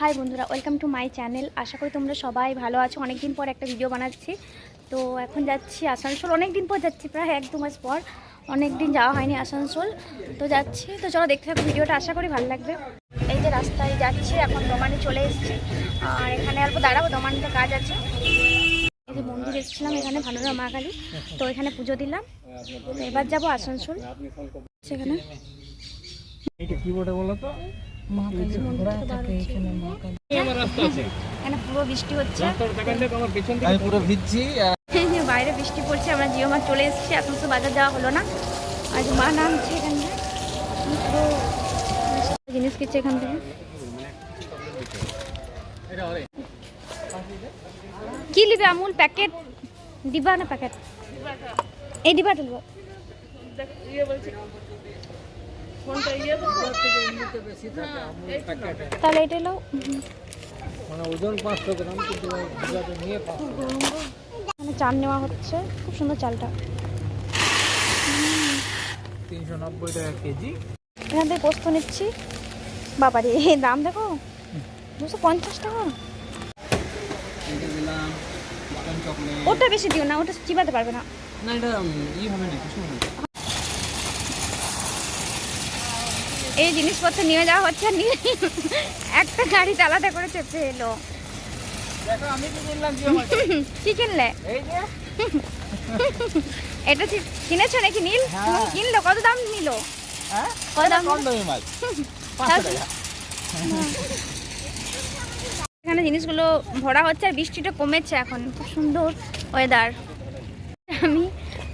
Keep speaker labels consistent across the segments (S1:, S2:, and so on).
S1: High বন্ধুরা, welcome to my channel. আশা করি তোমরা সবাই ভালো আছো। অনেক দিন পর একটা ভিডিও বানাচ্ছি। তো এখন যাচ্ছি আসানসোল। অনেক দিন পর যাচ্ছি, প্রায় এক দু মাস পর। অনেক দিন যাওয়া হয়নি আসানসোল। তো যাচ্ছি। তো চলো দেখতে থাকো ভিডিওটা। আশা করি ভালো লাগবে। এই যে রাস্তায় যাচ্ছি, এখন দোমানে চলে এসেছি। আর এখানে অল্প দাঁড়াবো দোমানিতে কাজ আছে। এই যে মন্দির এসেছিলাম এখানে ভানুরা মা কালী। তো এখানে পুজো দিলাম। এবার যাব আসানসোল। সেখানে
S2: এটা কি বটে বলো তো। আমার রাস্তা আছে।
S1: এখানে পুরো বৃষ্টি হচ্ছে।
S2: আমার পেছন থেকে পুরো ভিজছি
S1: বাইরে বৃষ্টি পড়ছে আমরা জিও মার্ট চলে এসেছি এখন তো বাজার যাওয়া হলো না। আজ মা নামছে এখান থেকে। পুরো জিনিস কিনছে এখান থেকে। কি নিবে আমুল? প্যাকেট? ডিবা না প্যাকেট? এই ডিবাটা নেব তাহলে এটা এলো
S2: মানে ওজন পাঁচশো গ্রাম কিন্তু নিয়ে
S1: এখানে চাল নেওয়া হচ্ছে খুব সুন্দর চালটা।
S2: তিনশো নব্বই টাকা কেজি।
S1: এখান থেকে পোস্ত নিচ্ছি। বাবারে এই দাম দেখো। দুশো পঞ্চাশ টাকা। ওটা বেশি দিও না ওটা চিবাতে পারবে না।
S2: না এটা ই হবে না কিছু হবে না।
S1: এই জিনিসপত্র নিয়ে যাওয়া হচ্ছে নিয়ে একটা গাড়ি চালাতে করে চেপে এলো।
S2: কি
S1: কিনলে? এটা কিনেছো নাকি নীল?
S2: হ্যাঁ।
S1: কিনলো কত দাম নিল?
S2: হ্যাঁ?
S1: কত দাম এখানে জিনিসগুলো ভরা হচ্ছে আর বৃষ্টিটা কমেছে এখন। খুব সুন্দর ওয়েদার আমি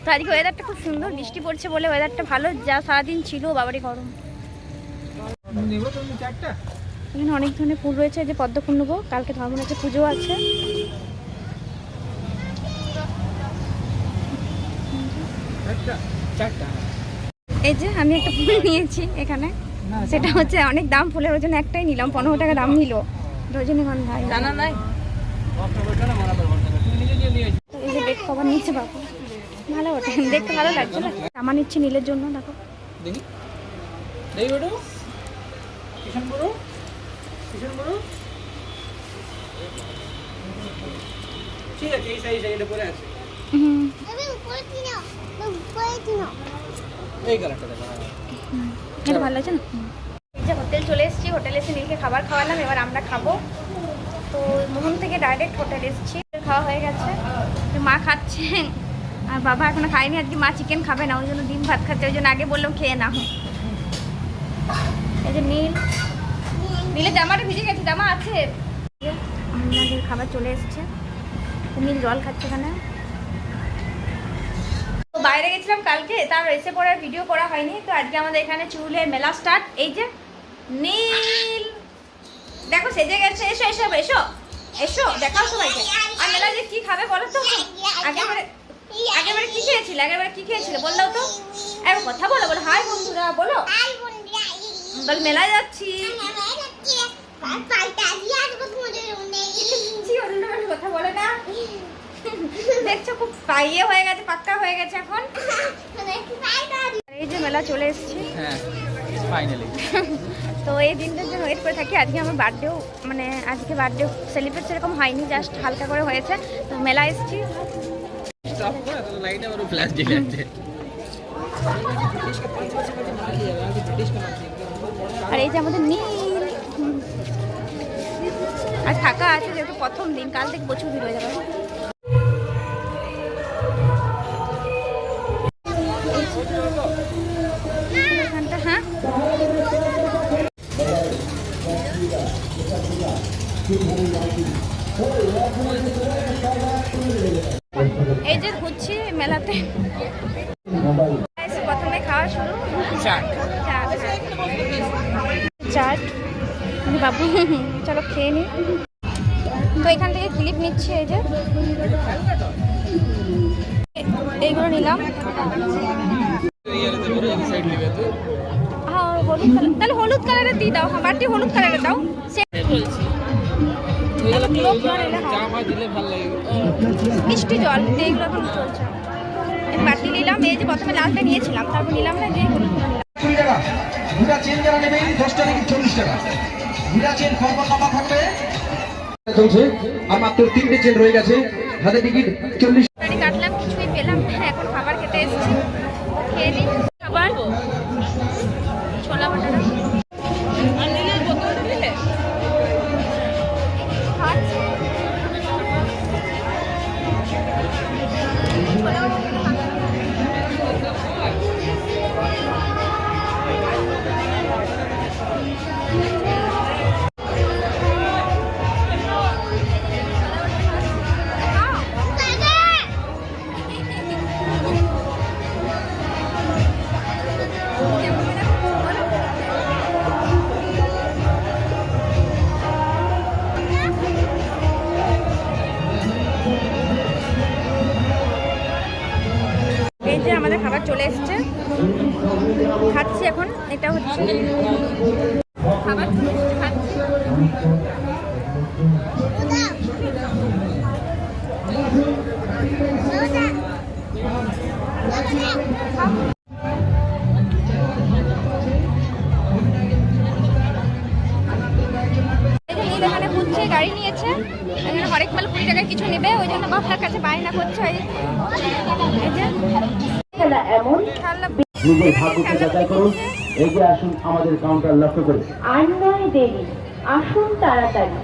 S1: তো আজকে ওয়েদারটা খুব সুন্দর বৃষ্টি পড়ছে বলে ওয়েদারটা ভালো যা সারাদিন ছিল বাবারই গরম। এখানে অনেক ধরনের ফুল রয়েছে এই যে পদ্ম ফুল নেব কালকে ধর্মরাজের পুজো আছে।
S2: চারটা?
S1: এই যে আমি একটা ফুল নিয়েছি এখানে। সেটা হচ্ছে অনেক দাম ফুলের ওজন একটাই নিলাম পনেরো টাকা দাম নিল। রজনীগন্ধা
S2: জানা নাই?
S1: এই যে বেড কভার নিয়েছে বাবু। ভালো ওঠে দেখতে ভালো লাগছে না? জামা নিচ্ছি নীলের জন্য দেখো।
S2: দেখি। কিষণ বড়ু কিষণ বড়ু ঠিক আছে এই সাইজ এটা পরে আছে। এই কালারটা দেখো
S1: এটা ভালো লাগছে না? যে হোটেল চলে এসেছি হোটেলে এসে নীলকে খাবার খাওয়ালাম এবার আমরা খাব। তো মোহন থেকে ডাইরেক্ট হোটেল এসেছি খাওয়া হয়ে গেছে। তো মা খাচ্ছেন আর বাবা এখনও খায়নি আজকে মা চিকেন খাবে না ওই জন্য ডিম ভাত খাচ্ছে ওই জন্য আগে বললাম খেয়ে নাও। এই যে নীল। নীলের জামাটা ভিজে গেছে জামা আছে। আমাদের খাবার চলে এসেছে। নীল জল খাচ্ছে এখানে। তো বাইরে গেছিলাম কালকে তার এসে পরে ভিডিও করা হয়নি। তো আজকে আমাদের এখানে চুলের মেলা স্টার্ট এই যে নীল। দেখো সেজে গেছে। এসো এসো এসো। এসো দেখাও সবাইকে। আর মেলা যে কি খাবে বলো তো? আগেবারে আগেবারে কি খেয়েছিলে? আগেবারে কি খেয়েছিলে? বললাও তো। এক কথা বলো বলো। হাই বন্ধুরা বলো। বল মেলায় যাচ্ছি। কথা বলে না। দেখছ খুব পাইয়ে হয়ে গেছে পাক্কা হয়ে গেছে এখন। এই যে মেলা চলে এসেছি।
S2: হ্যাঁ
S1: তো এই দিনটার জন্য ওয়েট করে থাকি। আজকে আমার বার্থডেও মানে আজকে বার্থডে সেলিব্রেট সেরকম হয়নি জাস্ট হালকা করে হয়েছে। তো মেলা এসেছি। এই যে আমাদের নীল। আর থাকা আছে যেহেতু প্রথম দিন, কাল থেকে প্রচুর ভিড় হয়ে যাবে। হ্যাঁ? এই যে ঘুরছি মেলাতে প্রথমে খাওয়া শুরু
S2: চাট
S1: চাট চাট আমি বাবু। চলো খেয়ে নি। তো এখান থেকে ক্লিপ নিচ্ছি এই যে। এইগুলো নিলাম। হ্যাঁ তাহলে হলুদ কালারের দিয়ে দাও। হ্যাঁ বাটি হলুদ কালারের দাও। সে মিষ্টি জল, এইগুলো চলছে। নিলাম। এই যে প্রথমে লালটা নিয়েছিলাম। তারপর নিলাম না, যে হলুদ
S3: টাকা। দুটা চেন যারা দশ টাকা কি চল্লিশ টাকা? ঘুরাছেন কর্মসভা তিনটে চেন রয়ে গেছে। হাতে চল্লিশ
S1: কাটলাম, কিছুই পেলাম এখন খাবার খেতে এসেছি। খেয়ে নিই। খাবার গাড়ি নিয়েছে। এখানে হরেক মাল কুড়ি টাকায় কিছু নেবে ওই জন্য বাবার কাছে বায়না করছে। ওই এই যে। খেলা
S4: নিজের ভাগ্যকে যাচাই করুন। এগিয়ে আসুন আমাদের কাউন্টার লক্ষ্য করে।
S5: আর নয় দেরি আসুন তাড়াতাড়ি।